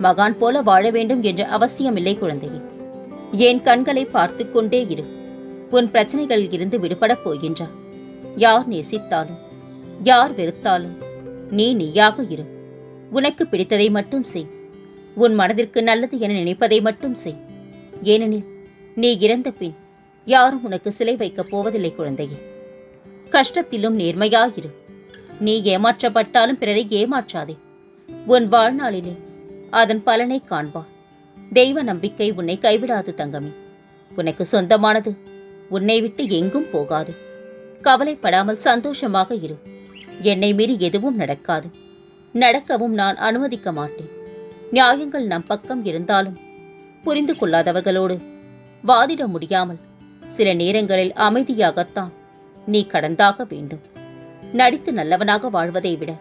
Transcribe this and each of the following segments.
மகான் போல வாழ வேண்டும் என்ற அவசியமில்லை குழந்தையே. என் கண்களை பார்த்து கொண்டே இரு. உன் பிரச்சனைகளில் இருந்து விடுபடப் போகின்றார் யார் நேசித்தாலும் யார் வெறுத்தாலும் நீ நீயாக இரு. உனக்கு பிடித்ததை மட்டும் செய். உன் மனதிற்கு நல்லது என நினைப்பதை மட்டும் செய். ஏனெனில் நீ இறந்த பின் யாரும் உனக்கு சிலை வைக்கப் போவதில்லை குழந்தையே. கஷ்டத்திலும் நேர்மையாயிரு நீ ஏமாற்றப்பட்டாலும் பிறரை ஏமாற்றாதே. உன் வாழ்நாளிலே அதன் பலனை காண்பா. தெய்வ நம்பிக்கை உன்னை கைவிடாது தங்கமே. உனக்கு சொந்தமானது உன்னை விட்டு எங்கும் போகாது. கவலைப்படாமல் சந்தோஷமாக இரு. என்னை மீறி எதுவும் நடக்காது. நடக்கவும் நான் அனுமதிக்க மாட்டேன். நியாயங்கள் நம் பக்கம் இருந்தாலும் புரிந்து கொள்ளாதவர்களோடு வாதிட முடியாமல் சில நேரங்களில் அமைதியாகத்தான் நீ கடந்தாக வேண்டும். நடித்து நல்லவனாக வாழ்வதை விட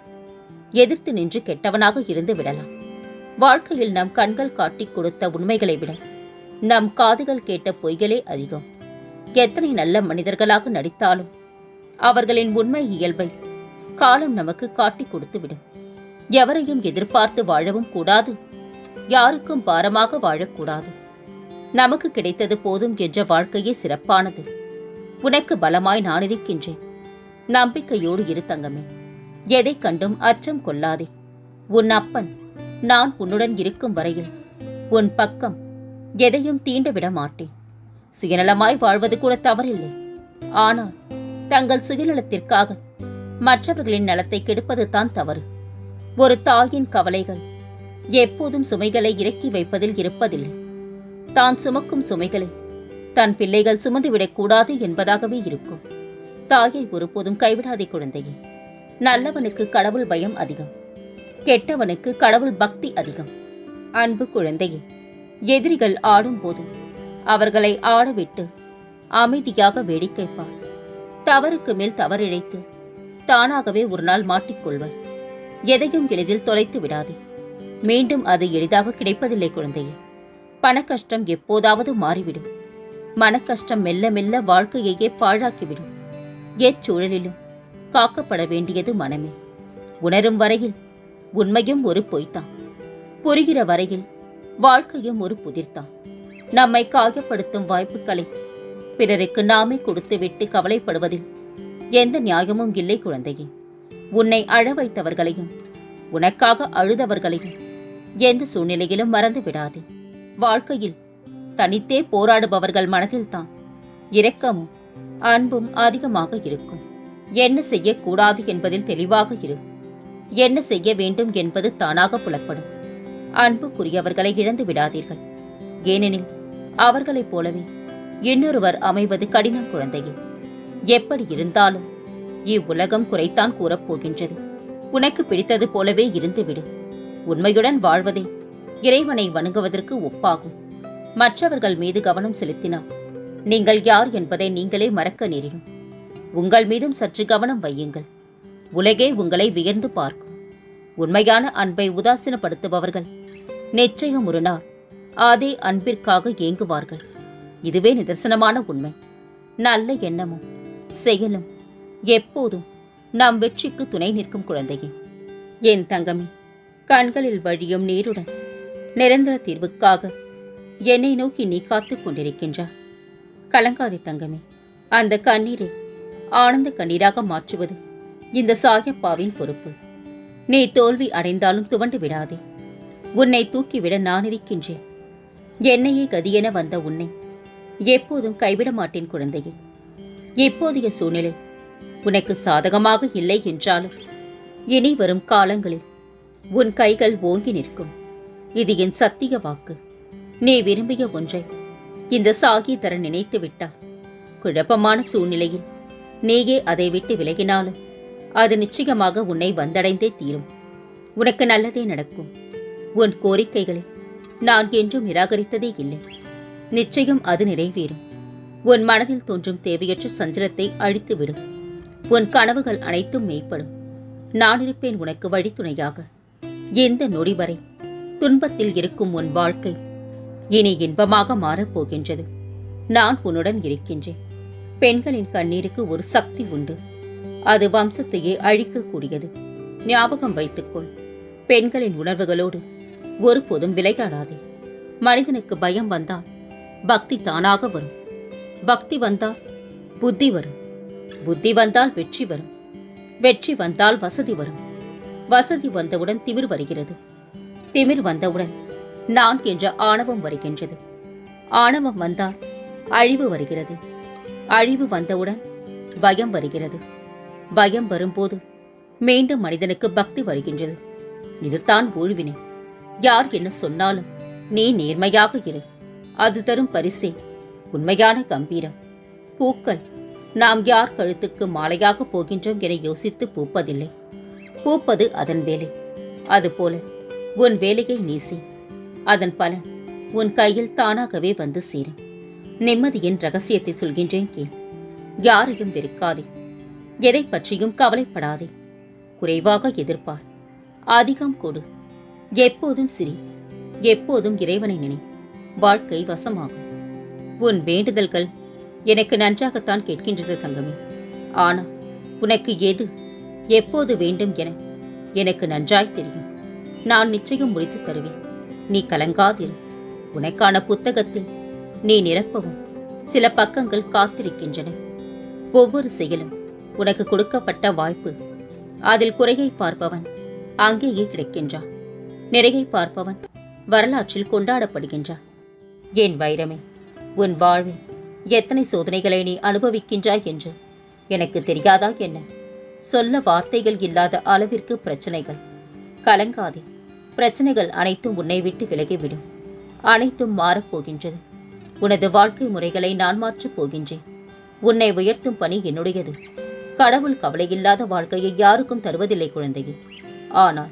எதிர்த்து நின்று கெட்டவனாக இருந்து விடலாம். வாழ்க்கையில் நம் கண்கள் காட்டிக் கொடுத்த உண்மைகளை விட நம் காதுகள் கேட்ட பொய்களே அதிகம். எத்தனை நல்ல மனிதர்களாக நடித்தாலும் அவர்களின் உண்மை இயல்பை காலம் நமக்கு காட்டிக் கொடுத்துவிடும். எவரையும் எதிர்பார்த்து வாழவும் கூடாது. யாருக்கும் பாரமாக வாழக்கூடாது. நமக்கு கிடைத்தது போதும் என்ற வாழ்க்கையே சிறப்பானது. உனக்கு பலமாய் நான் இருக்கின்றேன். நம்பிக்கையோடு இரு தங்கமே. எதை கண்டும் அச்சம் கொள்ளாதே. உன் அப்பன் நான் உன்னுடன் இருக்கும் வரையில் உன் பக்கம் எதையும் தீண்ட விட மாட்டேன். சுயநலமாய் வாழ்வது கூட தவறில்லை. ஆனால் தங்கள் சுயநலத்திற்காக மற்றவர்களின் நலத்தை கெடுப்பது தான் தவறு. ஒரு தாயின் கவலைகள் எப்போதும் சுமைகளை இறக்கி வைப்பதில் இருப்பதில்லை. தான் சுமக்கும் சுமைகளை தன் பிள்ளைகள் சுமந்துவிடக் கூடாது என்பதாகவே இருக்கும். தாயை ஒருபோதும் கைவிடாதே குழந்தையே. நல்லவனுக்கு கடவுள் பயம் அதிகம். கெட்டவனுக்கு கடவுள் பக்தி அதிகம். அன்பு குழந்தையே எதிரிகள் ஆடும்போது அவர்களை ஆடவிட்டு அமைதியாக வேடிக்கை பார் தவறுக்கு மேல் தவறிழைத்து தானாகவே ஒரு நாள் மாட்டிக்கொள்வர். எதையும் எளிதில் தொலைத்து விடாதே. மீண்டும் அது எளிதாக கிடைப்பதில்லை குழந்தையே. பணக்கஷ்டம் எப்போதாவது மாறிவிடும். மனக்கஷ்டம் மெல்ல மெல்ல வாழ்க்கையையே பாழாக்கிவிடும். எச்சூழலிலும் காக்கப்பட வேண்டியது மனமே. உணரும் வரையில் உண்மையும் ஒரு பொய்த்தான் புரிகிற வரையில் வாழ்க்கையும் ஒரு புதிர்தான் நம்மை காயப்படுத்தும் வாய்ப்புகளை பிறருக்கு நாமே கொடுத்துவிட்டு கவலைப்படுவதில் எந்த நியாயமும் இல்லை குழந்தையே. உன்னை அழ வைத்தவர்களையும் உனக்காக அழுதவர்களையும் எந்த சூழ்நிலையிலும் மறந்து விடாதே. வாழ்க்கையில் தனித்தே போராடுபவர்கள் மனதில்தான் இரக்கமும் அன்பும் அதிகமாக இருக்கும். என்ன செய்யக்கூடாது என்பதில் தெளிவாக இருக்கும் என்ன செய்ய வேண்டும் என்பது தானாக புலப்படும். அன்புக்குரியவர்களை இழந்து விடாதீர்கள். ஏனெனில் அவர்களைப் போலவே இன்னொருவர் அமைவது கடினம் குழந்தையே. எப்படி இருந்தாலும் இவ்வுலகம் குறைத்தான் கூறப்போகின்றது. உனக்கு பிடித்தது போலவே இருந்துவிடு. உண்மையுடன் வாழ்வதே இறைவனை வணங்குவதற்கு ஒப்பாகும். மற்றவர்கள் மீது கவனம் செலுத்தினால் நீங்கள் யார் என்பதை நீங்களே மறக்க நேரிடும். உங்கள் மீதும் சற்று கவனம் வையுங்கள். உலகே உங்களை வியர்ந்து பார்க்கும். உண்மையான அன்பை உதாசீனப்படுத்துபவர்கள். நிச்சயம் ஒரு நாள் அதே அன்பிற்காக ஏங்குவார்கள். இதுவே நிதர்சனமான உண்மை. நல்ல எண்ணமும் செயலும் எப்போதும் நம் வெற்றிக்கு துணை நிற்கும் குழந்தையே. என் தங்கமே கண்களில் வழியும் நீருடன் நிரந்தர தீர்வுக்காக என்னை நோக்கி நீ காத்துக் கொண்டிருக்கின்றா கலங்காதே தங்கமே அந்த கண்ணீரை ஆனந்த கண்ணீராக மாற்றுவது இந்த சாயப்பாவின் பொறுப்பு. நீ தோல்வி அடைந்தாலும் துவண்டு விடாதே. உன்னை தூக்கிவிட நான் இருக்கின்றேன். என்னையே கதியென வந்த உன்னை எப்போதும் கைவிட மாட்டேன் குழந்தையே. இப்போதைய சூழ்நிலை உனக்கு சாதகமாக இல்லை என்றாலும் இனி வரும் காலங்களில் உன் கைகள் ஓங்கி நிற்கும். இது என் சத்திய வாக்கு. நீ விரும்பிய ஒன்றை இந்த சாகி தர நினைத்து விட்டார் குழப்பமான சூழ்நிலையில் நீயே அதை விட்டு விலகினாலும் அது நிச்சயமாக உன்னை வந்தடைந்தே தீரும். உனக்கு நல்லதே நடக்கும். உன் கோரிக்கைகளை நான் என்றும் நிராகரித்ததே இல்லை. நிச்சயம் அது நிறைவேறும். உன் மனதில் தோன்றும் தேவையற்ற சஞ்சலத்தை அழித்துவிடும். உன் கனவுகள் அனைத்தும் மெய்ப்படும். நான் இருப்பேன் உனக்கு வழித்துணையாக. எந்த நொடி வரை துன்பத்தில் இருக்கும் உன் வாழ்க்கை இனி இன்பமாக மாறப்போகின்றது. நான் உன்னுடன் இருக்கின்றேன். பெண்களின் கண்ணீருக்கு ஒரு சக்தி உண்டு. அது வம்சத்தையே அழிக்கக்கூடியது. ஞாபகம் வைத்துக்கொள் பெண்களின் உணர்வுகளோடு ஒருபோதும் விளையாடாதே. மனிதனுக்கு பயம் வந்தால் பக்தி தானாக வரும். பக்தி வந்தால் புத்தி வரும். புத்தி வந்தால் வெற்றி வரும். வெற்றி வந்தால் வசதி வரும். வசதி வந்தவுடன் திமிர் வருகிறது. திமிர் வந்தவுடன் நான் என்ற ஆணவம் வருகின்றது. ஆணவம் வந்தால் அழிவு வருகிறது. அழிவு வந்தவுடன் பயம் வருகிறது. பயம் வரும்போது மீண்டும் மனிதனுக்கு பக்தி வருகின்றது. இதுதான் ஊழ்வினை. யார் என்ன சொன்னாலும் நீ நேர்மையாக இரு. அது தரும் பரிசே. உண்மையான கம்பீரம். பூக்கள் நாம் யார் கழுத்துக்கு மாலையாக போகின்றோம் என யோசித்து பூப்பதில்லை. பூப்பது அதன் வேலை. அதுபோல உன் வேலையை நீசி அதன் பலன் உன் கையில் தானாகவே வந்து சேரும். நிம்மதியின் ரகசியத்தை சொல்கின்றேன் கேள். யாரையும் வெறுக்காதே. எதை பற்றியும் கவலைப்படாதே. குறைவாக எதிர்ப்பார். அதிகம் கொடு. எப்போதும் சிரி. எப்போதும் இறைவனை நினை. வாழ்க்கை வசமாகும். உன் வேண்டுதல்கள் எனக்கு நன்றாகத்தான் கேட்கின்றது தங்கமே. ஆனால் உனக்கு எது எப்போது வேண்டும் என எனக்கு நன்றாய் தெரியும். நான் நிச்சயம் முடித்து தருவேன். நீ கலங்காதிரு. உனக்கான புத்தகத்தில் நீ நிரப்பவும். சில பக்கங்கள் காத்திருக்கின்றன. ஒவ்வொரு செயலும் உனக்கு கொடுக்கப்பட்ட வாய்ப்பு. அதில் குறையை பார்ப்பவன் அங்கேயே கிடைக்கின்றான். நிறையை பார்ப்பவன் வரலாற்றில் கொண்டாடப்படுகின்றான். என் வைரமே உன் வாழ்வில் எத்தனை சோதனைகளை நீ அனுபவிக்கின்றாய் என்று எனக்கு தெரியாதா என்ன? சொல்ல வார்த்தைகள் இல்லாத அளவிற்கு பிரச்சனைகள். கலங்காதே பிரச்சனைகள் அனைத்தும் உன்னை விட்டு விலகிவிடும். அனைத்தும் மாறப்போகின்றது. உனது வாழ்க்கை முறைகளை நான் மாற்றப் போகின்றேன். உன்னை உயர்த்தும் பணி என்னுடையது. கடவுள் கவலையில்லாத வாழ்க்கையை யாருக்கும் தருவதில்லை குழந்தையே. ஆனால்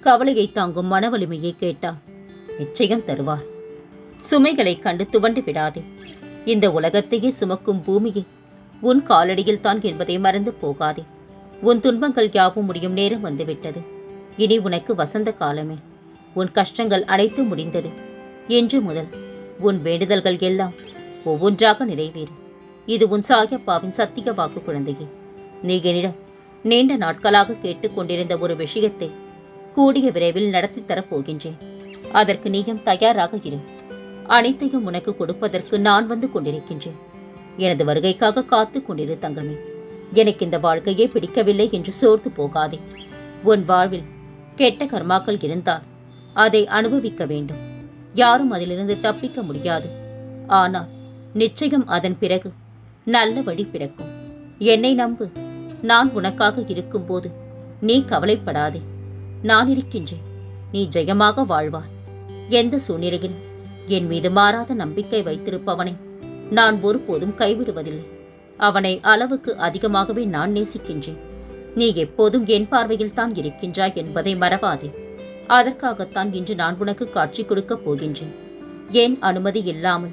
கவலையை தாங்கும் மன வலிமையை கேட்டால் நிச்சயம் தருவார். சுமைகளை கண்டு துவண்டு விடாதே. இந்த உலகத்தையே சுமக்கும் பூமியை உன் காலடியில் தான் என்பதை மறந்து போகாதே. உன் துன்பங்கள் யாவும் முடியும் நேரம் வந்துவிட்டது. இனி உனக்கு வசந்த காலமே உன் கஷ்டங்கள் அனைத்தும் முடிந்தது. இன்று முதல் உன் வேண்டுதல்கள் எல்லாம் ஒவ்வொன்றாக நிறைவேறும் இது உன் சாயப்பாவின் சத்திய வாக்கு குழந்தையே. நீ என்னிடம் நீண்ட நாட்களாக கேட்டுக்கொண்டிருந்த ஒரு விஷயத்தை கூடிய விரைவில் நடத்தி தரப் போகின்றேன். அதற்கு நீயும் தயாராக இரு. அனைத்தையும் உனக்கு கொடுப்பதற்கு நான் வந்து கொண்டிருக்கின்றேன். எனது வருகைக்காக காத்து கொண்டிரு தங்கமே. எனக்கு இந்த வாழ்க்கையே பிடிக்கவில்லை என்று சோர்ந்து போகாதே. உன் வாழ்வில் கெட்ட கர்மாக்கள் இருந்தால் அதை அனுபவிக்க வேண்டும். யாரும் அதிலிருந்து தப்பிக்க முடியாது. ஆனால் நிச்சயம் அதன் பிறகு நல்ல வழி பிறக்கும். என்னை நம்பு. நான் உனக்காக இருக்கும்போது நீ கவலைப்படாதே. நான் இருக்கின்றேன். நீ ஜெயமாக வாழ்வாய். எந்த சூழ்நிலையில் என் மீது மாறாத நம்பிக்கை வைத்திருப்பவனை நான் ஒருபோதும் கைவிடுவதில்லை. அவனை அளவுக்கு அதிகமாகவே நான் நேசிக்கின்றேன். நீ எப்போதும் என் பார்வையில் தான் இருக்கின்றாய் என்பதை மறவாதே. அதற்காகத்தான் இன்று நான் உனக்கு காட்சி கொடுக்கப் போகின்றேன். என் அனுமதி இல்லாமல்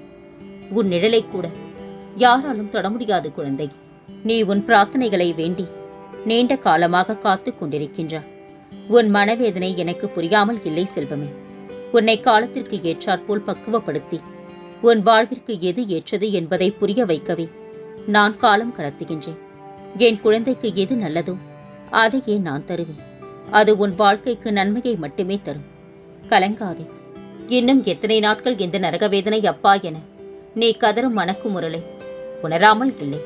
உன் நிழலை கூட யாராலும் தொட முடியாது குழந்தை. நீ உன் பிரார்த்தனைகளை வேண்டி நீண்ட காலமாக காத்துக் கொண்டிருக்கின்றாய் உன் மனவேதனை எனக்கு புரியாமல் இல்லை செல்வமே. உன்னை காலத்திற்கு ஏற்றாற்போல் பக்குவப்படுத்தி உன் வாழ்விற்கு எது ஏற்றது என்பதை புரிய வைக்கவே நான் காலம் கடத்துகின்றேன். என் குழந்தைக்கு எது நல்லதோ அதையே நான் தருவேன். அது உன் வாழ்க்கைக்கு நன்மையை மட்டுமே தரும். கலங்காதே. இன்னும் எத்தனை நாட்கள் இந்த நரகவேதனை அப்பா என நீ கதரும் மணக்குமுரலை உணராமல் இல்லை.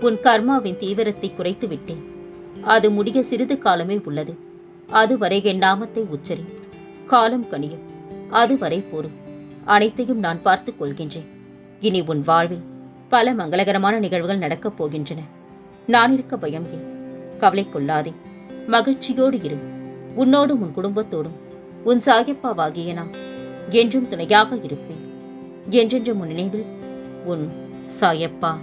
உன் கர்மாவின் தீவிரத்தை குறைத்து விட்டேன். அது முடிய சிறிது காலமே உள்ளது. அதுவரை என் நாமத்தை உச்சரி. காலம் கனியும். அதுவரை பொறு. அனைத்தையும் நான் பார்த்துக் கொள்கின்றேன். இனி உன் வாழ்வில் பல மங்களகரமான நிகழ்வுகள் நடக்கப் போகின்றன. நான் இருக்க பயம் ஏன்? கவலை கொள்ளாதே. மகிழ்ச்சியோடு இரு. உன்னோடும் உன் குடும்பத்தோடும். உன் சாயப்பாவாகிய நான் என்றும் துணையாக இருப்பேன். என்றென்றும் உன் நினைவில் உன் சாயப்பா.